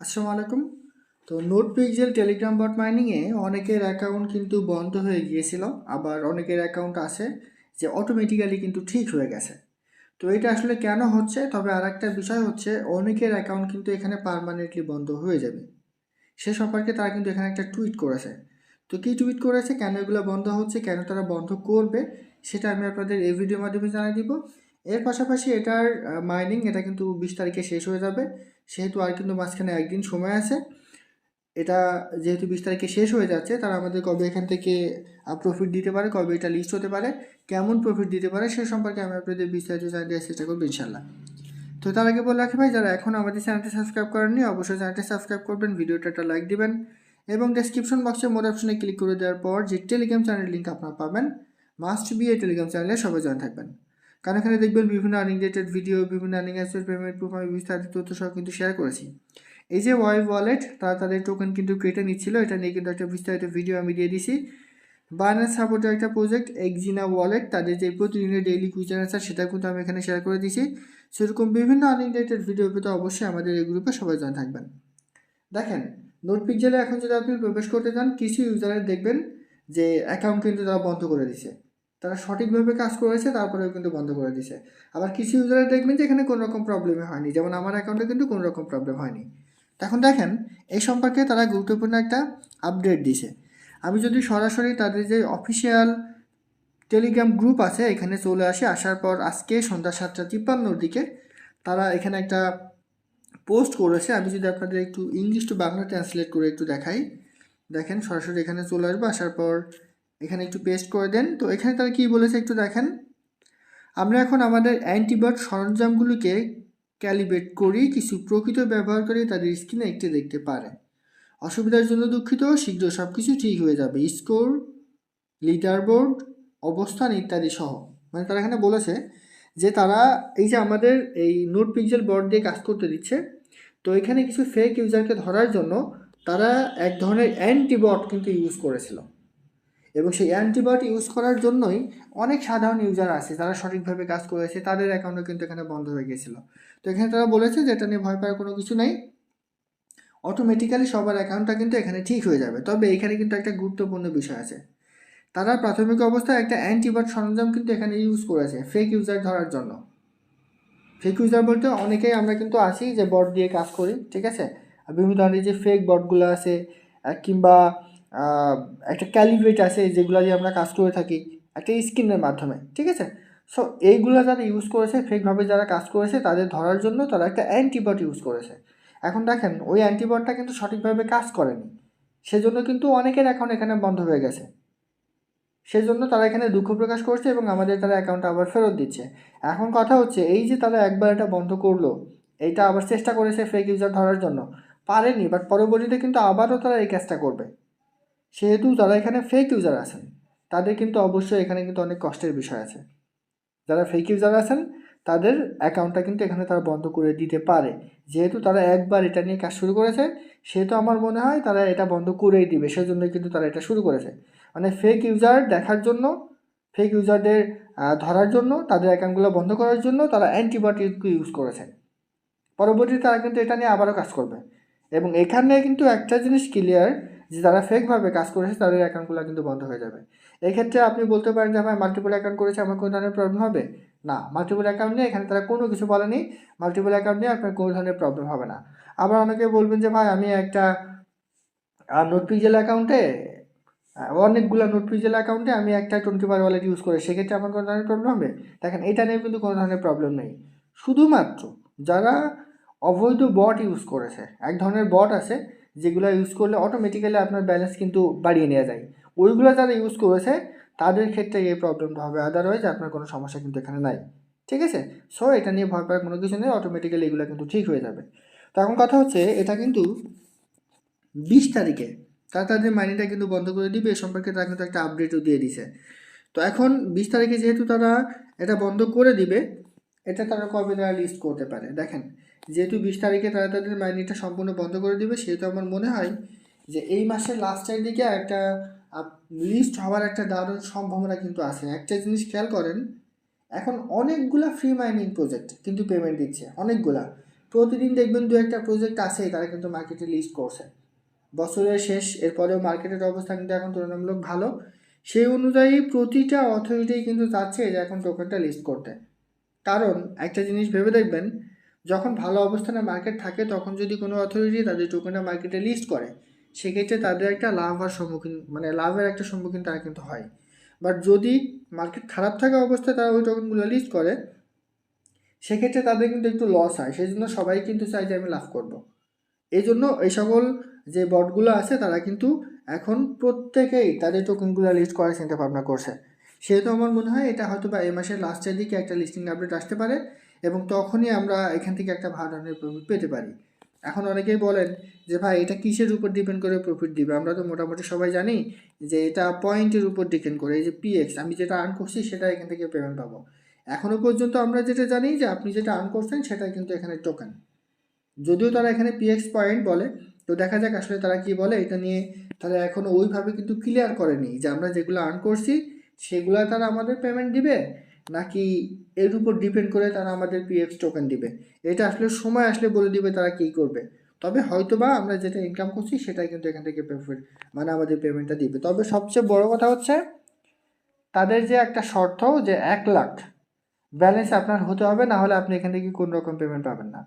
আসসালামু আলাইকুম। তো নোট পিক্সেল টেলিগ্রাম বট মাইনিংয়ে অনেকের অ্যাকাউন্ট কিন্তু বন্ধ হয়ে গিয়েছিল, আবার অনেকের অ্যাকাউন্ট আছে যে অটোমেটিক্যালি কিন্তু ঠিক হয়ে গেছে। তো এটা আসলে কেন হচ্ছে? তবে আর একটা বিষয় হচ্ছে, অনেকের অ্যাকাউন্ট কিন্তু এখানে পারমানেন্টলি বন্ধ হয়ে যাবে। সে সম্পর্কে তারা কিন্তু এখানে একটা টুইট করেছে। তো কী টুইট করেছে? কেন এগুলো বন্ধ হচ্ছে? কেন তারা বন্ধ করবে? সেটা আমি আপনাদের এই ভিডিওর মাধ্যমে জানিয়ে দিব। এর পাশাপাশি এটার মাইনিং এটা কিন্তু বিশ তারিখে শেষ হয়ে যাবে। সেহেতু আর কিন্তু মাঝখানে একদিন সময় আছে। এটা যেহেতু বিশ তারিখে শেষ হয়ে যাচ্ছে, তারা আমাদের কবে এখান থেকে প্রফিট দিতে পারে, কবে এটা লিস্ট হতে পারে, কেমন প্রফিট দিতে পারে, সে সম্পর্কে আমি আপনাদের বিস্তারিত জানিয়ে চেষ্টা করব ইনশাল্লাহ তো তার আগে বলে রাখি ভাই, যারা এখন আমাদের চ্যানেলটি সাবস্ক্রাইব করেননি, অবশ্যই চ্যানেলটি সাবস্ক্রাইব করবেন ভিডিওটা একটা লাইক দিবেন এবং ডেসক্রিপশন বক্সে মোর অপশনে ক্লিক করে দেওয়ার পর যে টেলিগ্রাম চ্যানেলের লিঙ্ক আপনারা পাবেন মাস্ট বি এই টেলিগ্রাম চ্যানেলে সবাই জয়েন থাকবেন। কারণ এখানে দেখবেন বিভিন্ন আর্নিং রিলেটেড ভিডিও বিভিন্ন আর্নিং অ্যাসের পেমেন্ট প্রুফ আমি বিস্তারিত তথ্য সহ কিন্তু শেয়ার করেছি। এই যে ওয়াই ওয়ালেট তারা তাদের টোকেন কিন্তু কেটে নিচ্ছিল, এটা নিয়ে কিন্তু একটা বিস্তারিত ভিডিও আমি দিয়ে দিছি। বাইন্যান্স সাপোর্টের একটা প্রজেক্ট এক্সিনা ওয়ালেট তাদের যে প্রতিদিনের ডেইলি কুইজার আনসার সেটা কিন্তু আমি এখানে শেয়ার করে দিয়েছি সেরকম বিভিন্ন আর্নিং রিলেটেড ভিডিও পেতে অবশ্যই আমাদের এই গ্রুপে সবাই জয়েন থাকবেন। দেখেন, নোট পিকজেলে এখন যদি আপনি প্রবেশ করতে চান, কিছু ইউজারের দেখবেন যে অ্যাকাউন্ট কিন্তু তারা বন্ধ করে দিছে। তারা সঠিকভাবে কাজ করেছে, তারপরেও কিন্তু বন্ধ করে দিছে। আবার কিছু ইউজারের দেখবেন যে এখানে কোনো রকম প্রবলেমই হয়নি। যেমন আমার অ্যাকাউন্টে কিন্তু কোনো রকম প্রবলেম হয়নি এখন দেখেন, এই সম্পর্কে তারা গুরুত্বপূর্ণ একটা আপডেট দিছে। আমি যদি সরাসরি তাদের যে অফিসিয়াল টেলিগ্রাম গ্রুপ আছে, এখানে চলে আসি, আসার পর আজকে সন্ধ্যা সাতটা তিপ্পান্নর দিকে তারা এখানে একটা পোস্ট করেছে। আমি যদি আপনাদের একটু ইংলিশ টু বাংলা ট্রান্সলেট করে একটু দেখাই। দেখেন সরাসরি এখানে চলে আসব, আসার পর এখানে একটু পেস্ট করে দেন। তো এখানে তারা কী বলেছে একটু দেখেন। আমরা এখন আমাদের অ্যান্টিবায়োট সরঞ্জামগুলিকে ক্যালিব্রেট করি, কিছু প্রকৃত ব্যবহারকারী তাদের স্ক্রিনে একটি দেখতে পারে অসুবিধার জন্য দুঃখিত, শীঘ্র সব কিছু ঠিক হয়ে যাবে। স্কোর লিডারবোর্ড অবস্থান ইত্যাদি সহ। মানে তারা এখানে বলেছে যে তারা এই যে আমাদের এই নোট পিক্সেল বোর্ড দিয়ে কাজ করতে দিচ্ছে, তো এখানে কিছু ফেক ইউজারকে ধরার জন্য তারা এক ধরনের অ্যান্টিবট কিন্তু ইউজ করেছিল। এবং সেই অ্যান্টিবায়োটিক ইউজ করার জন্যই অনেক সাধারণ ইউজার আছে যারা সঠিকভাবে কাজ করেছে, তাদের অ্যাকাউন্টও কিন্তু এখানে বন্ধ হয়ে গেছিল তো এখানে তারা বলেছে যে এটা নিয়ে ভয় পাওয়ার কোনো কিছু নেই। অটোমেটিক্যালি সবার অ্যাকাউন্টটা কিন্তু এখানে ঠিক হয়ে যাবে। তবে এখানে কিন্তু একটা গুরুত্বপূর্ণ বিষয় আছে। তারা প্রাথমিক অবস্থায় একটা অ্যান্টিবায়োট সরঞ্জাম কিন্তু এখানে ইউজ করেছে ফেক ইউজার ধরার জন্য। ফেক ইউজার বলতে অনেকেই আমরা কিন্তু আসি যে বট দিয়ে কাজ করি, ঠিক আছে? বিভিন্ন ধরনের যে ফেক বটগুলো আছে কিংবা একটা ক্যালিব্রেট আছে যেগুলো দিয়ে আমরা কাজ করে থাকি, একটা স্ক্রিনের মাধ্যমে, ঠিক আছে? সো এইগুলো যারা ইউজ করেছে ফেকভাবে যারা কাজ করেছে, তাদের ধরার জন্য তারা একটা অ্যান্টিবট ইউজ করেছে। এখন দেখেন, ওই অ্যান্টিবটটা কিন্তু সঠিকভাবে কাজ করেনি। সেজন্য কিন্তু অনেকের অ্যাকাউন্ট এখানে বন্ধ হয়ে গেছে। সেজন্য তারা এখানে দুঃখ প্রকাশ করছে এবং আমাদের তারা অ্যাকাউন্ট আবার ফেরত দিচ্ছে। এখন কথা হচ্ছে, এই যে তারা একবার এটা বন্ধ করল এইটা আবার চেষ্টা করেছে ফেক ইউজার ধরার জন্য। পারেনি বাট পরবর্তীতে কিন্তু আবারও তারা এই কাজটা করবে। সেহেতু যারা এখানে ফেক ইউজার আছেন, তাদের কিন্তু অবশ্যই এখানে কিন্তু অনেক কষ্টের বিষয় আছে। যারা ফেক ইউজার আছেন, তাদের অ্যাকাউন্টটা কিন্তু এখানে তারা বন্ধ করে দিতে পারে। যেহেতু তারা একবার এটা নিয়ে কাজ শুরু করেছে, সেহেতু আমার মনে হয় তারা এটা বন্ধ করেই দিবে সেজন্য কিন্তু তারা এটা শুরু করেছে। মানে ফেক ইউজার দেখার জন্য ফেক ইউজারদের ধরার জন্য, তাদের অ্যাকাউন্টগুলো বন্ধ করার জন্য তারা অ্যান্টিবায়োটিক ইউজ করেছে। পরবর্তীতে তারা কিন্তু এটা নিয়ে আবারও কাজ করবে। এবং এখানে কিন্তু একটা জিনিস ক্লিয়ার যে যারা ফেকভাবে কাজ করেছে, তাদের অ্যাকাউন্টগুলো কিন্তু বন্ধ হয়ে যাবে। এক্ষেত্রে আপনি বলতে পারেন যে, আমার মাল্টিপল অ্যাকাউন্ট করেছে, আমার কোনো ধরনের প্রবলেম হবে? না মাল্টিপল অ্যাকাউন্ট নিয়ে এখানে তারা কোনো কিছু বলেনি। মাল্টিপল অ্যাকাউন্ট নিয়ে আপনার কোনো ধরনের প্রবলেম হবে না। আবার অনেকে বলবেন যে, ভাই, আমি একটা নোট পিজেল অ্যাকাউন্টে অনেকগুলো নোট পিজেল অ্যাকাউন্টে আমি একটা টোয়েন্টি ফাইভ ওয়ালেট ইউজ করি সেক্ষেত্রে আমার কোনো ধরনের প্রবলেম হবে? দেখেন, এটা নিয়ে কিন্তু কোনো ধরনের প্রবলেম নেই। শুধুমাত্র যারা অবৈধ বট ইউজ করেছে, এক ধরনের বট আছে যেগুলো ইউজ করলে অটোমেটিক্যালি আপনার ব্যালেন্স কিন্তু বাড়িয়ে নেওয়া যায়। ওইগুলো যারা ইউজ করেছে, তাদের ক্ষেত্রে এই প্রবলেমটা হবে। আদারওয়াইজ আপনার কোনো সমস্যা কিন্তু এখানে নাই। ঠিক আছে? সো এটা নিয়ে ভয় পাওয়ার কোনো কিছু নেই। অটোমেটিক্যালি এগুলো কিন্তু ঠিক হয়ে যাবে। তো এখন কথা হচ্ছে, এটা কিন্তু বিশ তারিখে। তারা তাদের মাইনিংটা কিন্তু বন্ধ করে দিবে। এ সম্পর্কে তারা কিন্তু একটা আপডেটও দিয়ে দিছে। তো এখন বিশ তারিখে যেহেতু তারা এটা বন্ধ করে দিবে, এটা তারা কবে তারা লিস্ট করতে পারে? দেখেন যেহেতু বিশ তারিখে তারা তাদের মাইনিংটা সম্পূর্ণ বন্ধ করে দিবে, সেহেতু আমার মনে হয় যে এই মাসের লাস্টের দিকে একটা লিস্ট হওয়ার একটা দারুণ সম্ভাবনা কিন্তু আছে। একটা জিনিস খেয়াল করেন, এখন অনেকগুলা ফ্রি মাইনিং প্রজেক্ট কিন্তু পেমেন্ট দিচ্ছে, অনেকগুলা। প্রতিদিন দেখবেন দু একটা প্রজেক্ট আছে তারা কিন্তু মার্কেটে লিস্ট করছে। বছরের শেষ, এরপরেও মার্কেটের অবস্থা কিন্তু এখন তুলনামূলক ভালো। সেই অনুযায়ী প্রতিটা অথরিটি কিন্তু চাচ্ছে যে এখন টোকেনটা লিস্ট করতে। কারণ একটা জিনিস ভেবে দেখবেন যখন ভালো অবস্থানে মার্কেট থাকে, তখন যদি কোনো অথরিটি তাদের টোকেনটা মার্কেটে লিস্ট করে, সেক্ষেত্রে তাদের একটা লাভ হওয়ার সম্মুখীন মানে লাভের একটা সম্মুখীন তারা কিন্তু হয়। বাট যদি মার্কেট খারাপ থাকা অবস্থায় তারা ওই টোকেনগুলো লিস্ট করে, সেক্ষেত্রে তাদের কিন্তু একটু লস হয়। সেই জন্য সবাই কিন্তু চায় যে আমি লাভ করব। এই জন্য এই সকল যে বটগুলো আছে, তারা কিন্তু এখন প্রত্যেকেই তাদের টোকেনগুলো লিস্ট করার চিন্তা ভাবনা করছে। সেহেতু আমার মনে হয় এটা হয়তো বা এই মাসের লাস্টের দিকে একটা লিস্টিং আপডেট আসতে পারে। এবং তখনই আমরা এখান থেকে একটা ভালো ধরনের প্রফিট পেতে পারি। এখন অনেকেই বলেন যে, ভাই, এটা কিসের উপর ডিপেন্ড করে প্রফিট দিবে? আমরা তো মোটামুটি সবাই জানি যে, এটা পয়েন্টের উপর ডিপেন্ড করে। এই যে পিএক্স আমি যেটা আর্ন করছি সেটা এখান থেকে পেমেন্ট পাবো। এখনও পর্যন্ত আমরা যেটা জানি যে, আপনি যেটা আর্ন করছেন সেটা কিন্তু এখানে টোকেন যদিও তারা এখানে পিএক্স পয়েন্ট বলে, তো দেখা যাক আসলে তারা কি বলে। এটা নিয়ে তারা এখনও ওইভাবে কিন্তু ক্লিয়ার করেনি যে, আমরা যেগুলো আর্ন করছি সেগুলো তারা আমাদের পেমেন্ট দিবে। নাকি এর উপর ডিপেন্ড করে তারা আমাদের পিএক্স টোকেন দিবে। এটা আসলে সময় আসলে বলে দিবে তারা কী করবে। তবে হয়তোবা আমরা যেটা ইনকাম করছি সেটাই কিন্তু এখান থেকে প্রফিট মানে আমাদের পেমেন্টটা দিবে। তবে সবচেয়ে বড় কথা হচ্ছে, তাদের যে একটা শর্ত যে এক লাখ ব্যালেন্স আপনার হতে হবে, না হলে আপনি এখান থেকে কোনো রকম পেমেন্ট পাবেন না।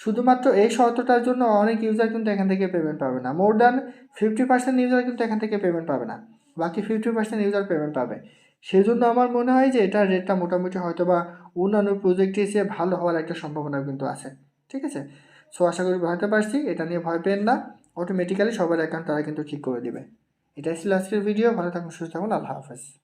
শুধুমাত্র এই শর্তটার জন্য অনেক ইউজার কিন্তু এখান থেকে পেমেন্ট পাবে না। More than fifty percent user কিন্তু এখান থেকে পেমেন্ট পাবে না। বাকি ফিফটি পার্সেন্ট ইউজার পেমেন্ট পাবে। সেই জন্য আমার মনে হয় যে এটার রেটটা মোটামুটি হয়তো বা অন্যান্য প্রজেক্টের চেয়ে ভালো হওয়ার একটা সম্ভাবনা কিন্তু আছে, ঠিক আছে? সো আশা করি বুঝতে পারছি, এটা নিয়ে ভয় পেন না। অটোমেটিক্যালি সবার অ্যাকাউন্ট তারা কিন্তু ঠিক করে দেবে। এটাই ছিল আজকের ভিডিও ভালো থাকুন, সুস্থ থাকুন, আল্লাহ হাফেজ।